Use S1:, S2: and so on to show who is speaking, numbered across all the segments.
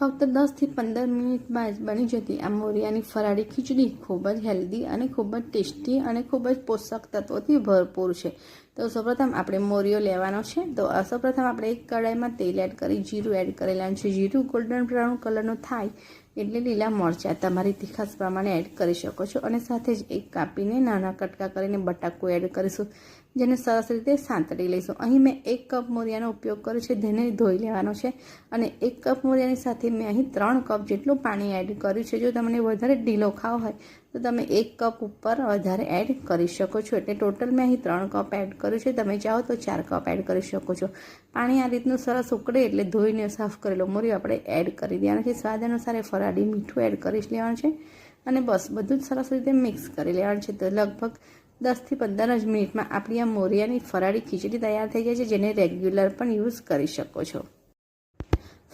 S1: ફક્ત દસથી પંદર મિનિટમાં જ બની જતી આ મોરિયાની ફરાળી ખીચડી ખૂબ જ હેલ્ધી અને ખૂબ જ ટેસ્ટી અને ખૂબ જ પોષક તત્વોથી ભરપૂર છે. તો સૌપ્રથમ આપણે મોરિયો લેવાનો છે. તો સૌપ્રથમ આપણે એક કડાઈમાં તેલ એડ કરી, જીરું એડ કરેલા છે. જીરું ગોલ્ડન બ્રાઉન કલરનું થાય એટલે લીલા મરચાં તમારી તીખાસ પ્રમાણે એડ કરી શકો છો અને સાથે જ એક કાપીને નાના કટકા કરીને બટાકું એડ કરીશું, જેને સરસ રીતે સાંતળી લઈશું. અહીં મેં એક કપ મોરિયાનો ઉપયોગ કર્યો છે તેને ધોઈ લેવાનો છે. અને એક કપ મોરિયાની સાથે મેં અહીં ત્રણ કપ જેટલું પાણી એડ કર્યું છે. જો તમને વધારે ઢીલો ખાવ હોય તો તમે એક કપ ઉપર વધારે એડ કરી શકો છો. એટલે ટોટલ મેં અહીં ત્રણ કપ એડ કર્યું છે. તમે ચાહો તો ચાર કપ એડ કરી શકો છો. પાણી આ રીતનું સરસ ઉકળે એટલે ધોઈને સાફ કરેલો મોરિયો આપણે એડ કરી દેવાનું છે. સ્વાદ અનુસાર ફરાળી મીઠું એડ કરી લેવાનું છે. અને બસ, બધું જ સરસ રીતે મિક્સ કરી લેવાનું છે. તો લગભગ દસથી પંદર જ મિનિટમાં આપણી આ મોરિયાની ફરાળી ખીચડી તૈયાર થઈ જાય છે, જેને રેગ્યુલર પણ યુઝ કરી શકો છો.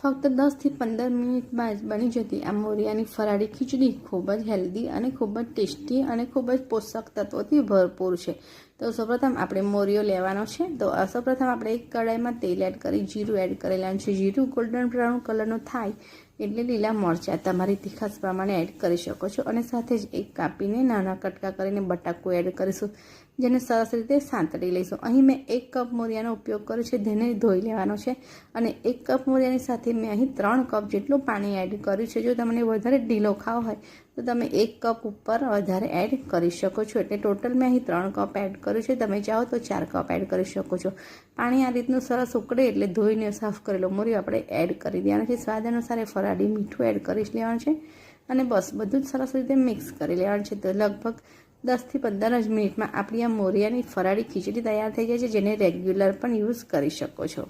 S1: ફક્ત દસથી પંદર મિનિટમાં જ બની જતી આ મોરિયાની ફરાળી ખીચડી ખૂબ જ હેલ્ધી અને ખૂબ જ ટેસ્ટી અને ખૂબ જ પોષક તત્વોથી ભરપૂર છે. તો સૌપ્રથમ આપણે મોરિયો લેવાનો છે. તો સૌપ્રથમ આપણે એક કડાઈમાં તેલ એડ કરી, જીરું એડ કરેલાનું છે. જીરું ગોલ્ડન બ્રાઉન કલરનું થાય એટલે લીલા મરચાં તમારી તીખાસ પ્રમાણે એડ કરી શકો છો. અને સાથે જ એક કાપીને નાના કટકા કરીને બટાકું એડ કરીશું, જેને સરસ રીતે સાંતળી લઈશું. અહીં મેં એક કપ મોરિયાનો ઉપયોગ કર્યો છે, તેને ધોઈ લેવાનો છે. અને એક કપ મોરિયાની સાથે મેં અહીં ત્રણ કપ જેટલું પાણી એડ કર્યું છે. જો તમને વધારે ઢીલો ખાવો હોય તો તમે એક કપ ઉપર વધારે એડ કરી શકો છો. એટલે ટોટલ મેં અહીં ત્રણ કપ એડ કર્યું છે. તમે ચાહો તો ચાર કપ એડ કરી શકો છો. પાણી આ રીતનું સરસ ઉકળે એટલે ધોઈને સાફ કરેલો મોરિયો આપણે એડ કરી દેવાનું છે સ્વાદ અનુસાર ફરાળી મીઠું એડ કરી લેવાનું છે. અને બસ, બધું જ સરસ રીતે મિક્સ કરી લેવાનું છે. તો લગભગ દસથી પંદર જ મિનિટમાં આપણી આ મોરિયાની ફરાળી ખીચડી તૈયાર થઈ જાય છે, જેને રેગ્યુલર પણ યુઝ કરી શકો છો.